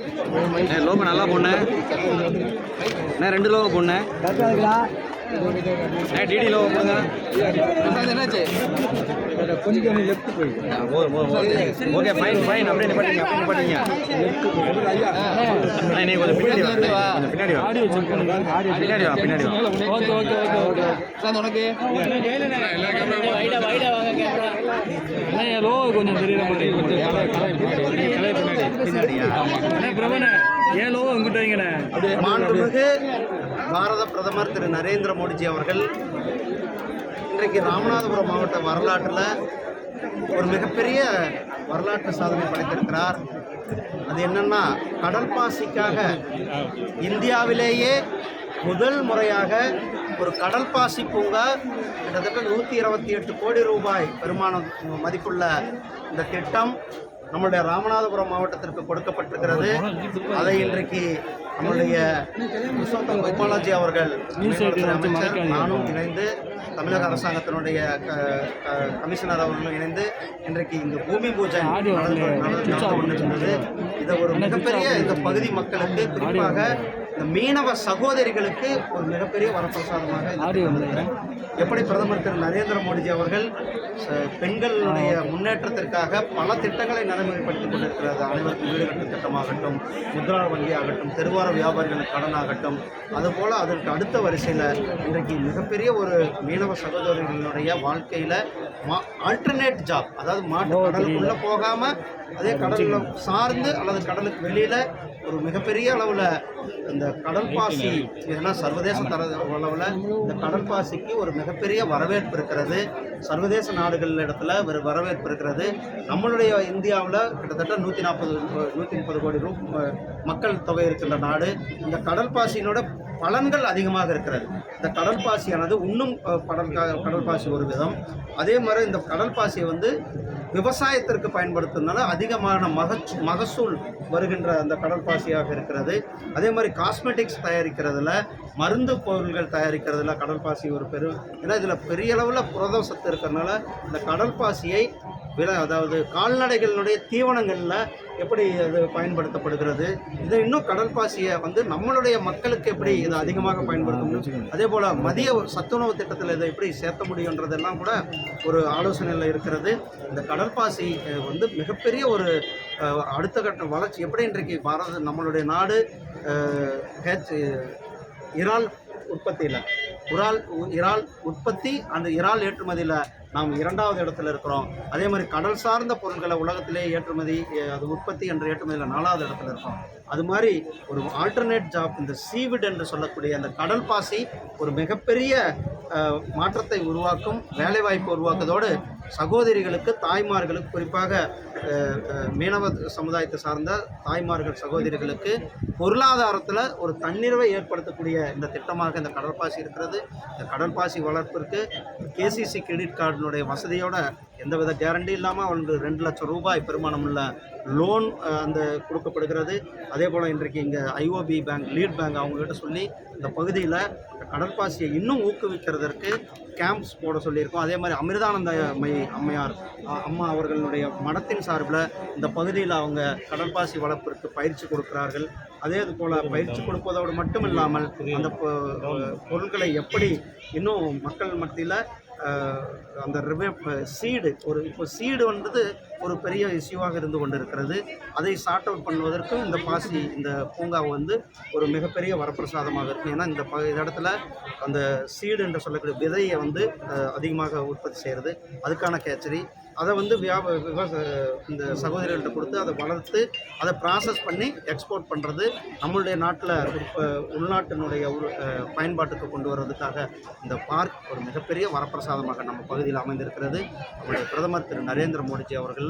Logo நல்லா பொண்ணு அண்ணே ரெண்டு லோகோ பொண்ணு ஏ டிடி லோகோ போடுங்க. என்னாச்சு கொஞ்சம் லெஃப்ட் போய் ஆ, போதும் போதும் போதும் ஓகே ஃபைன் ஃபைன் அப்படியே நிப்பாட்டிங்க அப்படியே நிப்பாட்டிங்க அண்ணே நீ கொஞ்சம் பின்னாடி வா கொஞ்சம் பின்னாடி வா. பின்னாடி வா பின்னாடி வா. Okay okay okay okay. Sir low கொஞ்சம் தெரியல பின்னாடியா ஏன் மாண்புமிகு பாரத பிரதமர் திரு நரேந்திர மோடிஜி அவர்கள் இன்றைக்கு ராமநாதபுரம் மாவட்ட வரலாற்றில் ஒரு மிகப்பெரிய வரலாற்று சாதனை படைத்திருக்கிறார். அது என்னன்னா கடல் பாசிக்காக இந்தியாவிலேயே முதல் முறையாக ஒரு கடல் பாசி பூங்கா கிட்டத்தட்ட நூற்றி இருபத்தி எட்டு கோடி ரூபாய் பெருமானம் மதிப்புள்ள இந்த திட்டம் நம்மளுடைய ராமநாதபுரம் மாவட்டத்திற்கு கொடுக்கப்பட்டிருக்கிறது. அதை இன்றைக்கு நம்முடைய புருஷோத்தம் கோபாலாஜி அவர்கள் அமைச்சர் நானும் இணைந்து தமிழக அரசாங்கத்தினுடைய கமிஷனர் அவர்களும் இணைந்து இன்றைக்கு இங்கு பூமி பூஜை நடந்து- நடந்து கொண்டிருக்கிறது. இதை ஒரு மிகப்பெரிய இந்த பகுதி மக்களுக்கு குறிப்பாக இந்த மீனவ சகோதரிகளுக்கு ஒரு மிகப்பெரிய வரப்பிரசாதமாக. எப்படி பிரதமர் திரு நரேந்திர மோடிஜி அவர்கள் பெண்களுடைய முன்னேற்றத்திற்காக பல திட்டங்களை நடைமுறைப்படுத்திக் கொண்டிருக்கிறது அனைவருக்கும் வீடு கட்டும் திட்டமாகட்டும் முத்ரா வங்கி ஆகட்டும் தெருவார வியாபாரிகளுக்கு கடன் ஆகட்டும் அதுபோல் அதற்கு அடுத்த வரிசையில் இன்றைக்கு மிகப்பெரிய ஒரு மீனவ சகோதரிகளுடைய வாழ்க்கையில் ஆல்டர்னேட் ஜாப் அதாவது மாட்டு கடலுக்குள்ளே போகாமல் அதே கடலில் சார்ந்து அல்லது கடலுக்கு வெளியில் ஒரு மிகப்பெரிய அளவில் இந்த கடல் பாசி ஏன்னா சர்வதேச தர அளவில் இந்த கடல் பாசிக்கு ஒரு மிகப்பெரிய வரவேற்பு இருக்கிறது. சர்வதேச நாடுகள் இடத்துல ஒரு வரவேற்பு இருக்கிறது. நம்மளுடைய இந்தியாவில் கிட்டத்தட்ட நூற்றி நாற்பது நூற்றி முப்பது கோடி ரூ மக்கள் தொகை இருக்கின்ற நாடு. இந்த கடல் பாசியினோட பலன்கள் அதிகமாக இருக்கிறது. இந்த கடல் பாசியானது இன்னும் கடல் கா- கடல் பாசி ஒரு விதம். அதே மாதிரி இந்த கடல் பாசியை வந்து விவசாயத்திற்கு பயன்படுத்துறதுனால அதிகமான மகச் மகசூல் வருகின்ற அந்த கடல் பாசியாக இருக்கிறது. அதே மாதிரி காஸ்மெட்டிக்ஸ் தயாரிக்கிறதுல மருந்து பொருள்கள் தயாரிக்கிறதுல கடல் பாசி ஒரு பெரும் ஏன்னா இதில் பெரிய அளவில் புரத சத்து இருக்கிறதுனால இந்த கடல் பாசியை வில அதாவது கால்நடைகளினுடைய தீவனங்களில் எப்படி அது பயன்படுத்தப்படுகிறது இது இன்னும் கடல் பாசியை வந்து நம்மளுடைய மக்களுக்கு எப்படி இது அதிகமாக பயன்படுத்த முடியும் அதே போல் மதிய சத்துணவு திட்டத்தில் இதை எப்படி சேர்த்த முடியுன்றதெல்லாம் கூட ஒரு ஆலோசனையில் இருக்கிறது. இந்த கடல் பாசி வந்து மிகப்பெரிய ஒரு அடுத்த கட்ட வளர்ச்சி எப்படி இன்றைக்கு பாரத நம்மளுடைய நாடு ஹெச் இறால் உற்பத்தியில். இறால் இறால் உற்பத்தி அந்த இறால் ஏற்றுமதியில் நாம் இரண்டாவது இடத்துல இருக்கிறோம். அதே மாதிரி கடல் சார்ந்த பொருட்களை உலகத்திலே ஏற்றுமதி அது உற்பத்தி என்ற ஏற்றுமதியில் நாலாவது இடத்துல இருக்கோம். அது மாதிரி ஒரு ஆல்டர்னேட் ஜாப் இந்த சீவிட் என்று சொல்லக்கூடிய அந்த கடல் பாசி ஒரு மிகப்பெரிய மாற்றத்தை உருவாக்கும் வேலைவாய்ப்பு உருவாக்குவதோடு சகோதரிகளுக்கு தாய்மார்களுக்கு குறிப்பாக மீனவ சமுதாயத்தை சார்ந்த தாய்மார்கள் சகோதரிகளுக்கு பொருளாதாரத்தில் ஒரு தன்னிறைவை ஏற்படுத்தக்கூடிய இந்த திட்டமாக இந்த கடற்பாசி இருக்கிறது. இந்த கடற்பாசி வளர்ப்பிற்கு கேசிசி கிரெடிட் கார்டினுடைய வசதியோட எந்தவித கேரண்டி இல்லாமல் அவனுக்கு ரெண்டு லட்சம் ரூபாய் பெருமானமுள்ள லோன் அந்த கொடுக்கப்படுகிறது. அதே போல் இன்றைக்கு இங்கே ஐஓபி பேங்க் லீட் பேங்க் அவங்ககிட்ட சொல்லி இந்த பகுதியில் கடற்பாசியை இன்னும் ஊக்குவிக்கிறதற்கு கேம்ப்ஸ் போட சொல்லியிருக்கோம். அதே மாதிரி அமிர்தானந்த மை அம்மையார் அம்மா அவர்களுடைய மடத்தின் சார்பில் இந்த பகுதியில் அவங்க கடற்பாசி வளர்ப்பிற்கு பயிற்சி கொடுக்கிறார்கள். அதே போல் பயிற்சி கொடுப்பதோடு மட்டும் இல்லாமல் அந்த பொ- பொருட்களை எப்படி இன்னும் மக்கள் மத்தியில் அந்த ரிவே சீடு ஒரு இப்போ சீடு வந்தது ஒரு பெரிய இஷ்யூவாக இருந்து கொண்டிருக்கிறது. அதை சார்ட் அவுட் பண்ணுவதற்கும் இந்த பாசி இந்த பூங்கா வந்து ஒரு மிகப்பெரிய வரப்பிரசாதமாக இருக்கும். ஏன்னா இந்த ப இந்த இடத்துல அந்த சீடு என்று சொல்லக்கூடிய விதையை வந்து அதிகமாக உற்பத்தி செய்கிறது அதுக்கான கேச்சரி அதை வந்து வியாப விவச இந்த சகோதரிகள்கிட்ட கொடுத்து அதை வளர்த்து அதை ப்ராசஸ் பண்ணி எக்ஸ்போர்ட் பண்ணுறது நம்மளுடைய நாட்டில் உற்ப உள்நாட்டினுடைய ஒரு பயன்பாட்டுக்கு கொண்டு வர்றதுக்காக இந்த பார்க் ஒரு மிகப்பெரிய வரப்பிரசாதமாக நம்ம பகுதியில் அமைந்திருக்கிறது. நம்முடைய பிரதமர் திரு நரேந்திர மோடிஜி அவர்கள்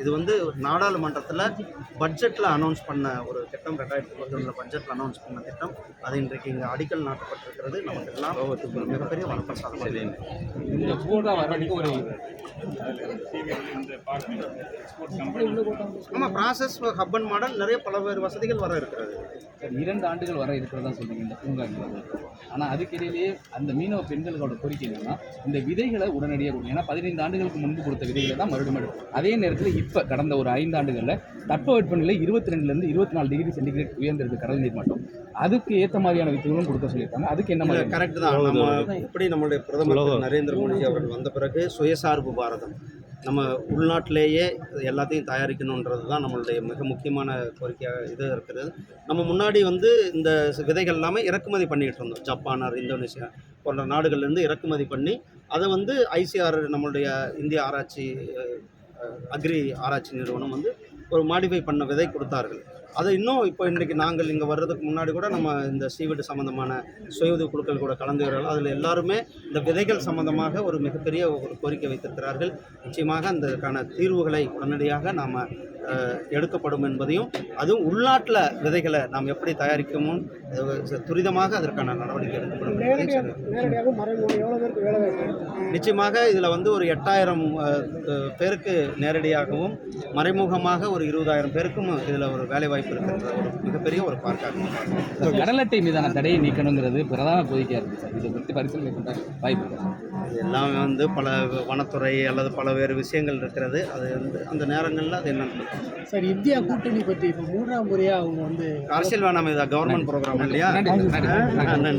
இது வந்து நாடாளுமன்றத்தில் பட்ஜெட்டில் அனௌன்ஸ் பண்ண ஒரு திட்டம் ரெண்டாயிரத்தி பதினொன்றில் பட்ஜெட்டில் அனௌன்ஸ் பண்ண திட்டம். அது இன்றைக்கு இங்கே அடிக்கல் நாட்டப்பட்டிருக்கிறது. நமக்கு எல்லாம் ஒரு மிகப்பெரிய வரப்பிரசாதமாக இந்த பூங்கா ஆமாம் ப்ராசஸ் ஹப் அண்ட் மாடல் நிறைய பல்வேறு வசதிகள் வர இருக்கிறது. இரண்டு ஆண்டுகள் வர இருக்கிறதா சொல்றீங்க இந்த பூங்காங்கிறது. ஆனால் அதுக்கிடையிலேயே அந்த மீனவ பெண்களோட கோரிக்கை என்னன்னா இந்த விதைகளை உடனடியாக கொடுங்க. ஏன்னா பதினைந்து ஆண்டுகளுக்கு முன்பு கொடுத்த விதைகளை தான் மறுபடியும் மறுபடியும் அதே நேரத்தில் இப்போ கடந்த ஒரு ஐந்து ஆண்டுகளில் தட்பவெப்பநிலை இருபத்தி ரெண்டுலேருந்து இருபத்தி நாலு டிகிரி சென்டிகிரேட் உயர்ந்திருக்கு கடல் நீர் மட்டம். அதுக்கு ஏற்ற மாதிரியான வித்துகளும் கொடுக்க சொல்லியிருக்காங்க. அதுக்கு என்ன மாதிரி கரெக்ட் தான். நம்ம எப்படி நம்மளுடைய பிரதமர் திரு நரேந்திர மோடிஜி அவர்கள் வந்த பிறகு சுயசார்பு பாரதம். நம்ம உள்நாட்டிலேயே எல்லாத்தையும் தயாரிக்கணுன்றது தான் நம்மளுடைய மிக முக்கியமான கோரிக்கையாக இது இருக்கிறது. நம்ம முன்னாடி வந்து இந்த விதைகள் எல்லாமே இறக்குமதி பண்ணிகிட்டு இருந்தோம். ஜப்பான் இந்தோனேஷியா போன்ற நாடுகள்லேருந்து இறக்குமதி பண்ணி அதை வந்து ஐசிஆர் நம்மளுடைய இந்திய ஆராய்ச்சி அக்ரி ஆராய்ச்சி நிறுவனம் வந்து ஒரு மாடிஃபை பண்ண விதை கொடுத்தார்கள். அதை இன்னும் இப்போ இன்றைக்கி நாங்கள் இங்கே வர்றதுக்கு முன்னாடி கூட நம்ம இந்த சீவீடு சம்மந்தமான சுய உதவி குழுக்கள் கூட கலந்துகிறார்கள் அதில் எல்லாருமே இந்த விதைகள் சம்பந்தமாக ஒரு மிகப்பெரிய ஒரு கோரிக்கை வைத்திருக்கிறார்கள். நிச்சயமாக அதற்கான தீர்வுகளை உடனடியாக நாம் எடுக்கப்படும் என்பதையும் அதுவும் உள்நாட்டில் விதைகளை நாம் எப்படி தயாரிக்கமோ அது துரிதமாக அதற்கான நடவடிக்கை எடுக்கப்படும் நிச்சயமாக இதில் வந்து ஒரு எட்டாயிரம் பேருக்கு நேரடியாகவும் மறைமுகமாக ஒரு இருபதாயிரம் பேருக்கும் இதில் ஒரு வேலைவாய்ப்பு இருக்கிறது ஒரு மிகப்பெரிய ஒரு பார்க்காக கடல் அட்டை மீதான தடையை நீக்கணுங்கிறது பிரதான கோரிக்கையாக இருக்குது சார். இதை பற்றி பரிசீலனை பண்ணுற வாய்ப்பு எல்லாமே வந்து பல வனத்துறை அல்லது பல வேறு விஷயங்கள் இருக்கிறது. அது வந்து அந்த நேரங்களில் அது என்னன்னு சார் இந்தியா கூட்டணி பற்றி இப்போ மூன்றாம் முறையாக அவங்க வந்து அரசியல் வேணாம் இது கவர்மெண்ட் ப்ரோக்ராம் இல்லையா நன்றி.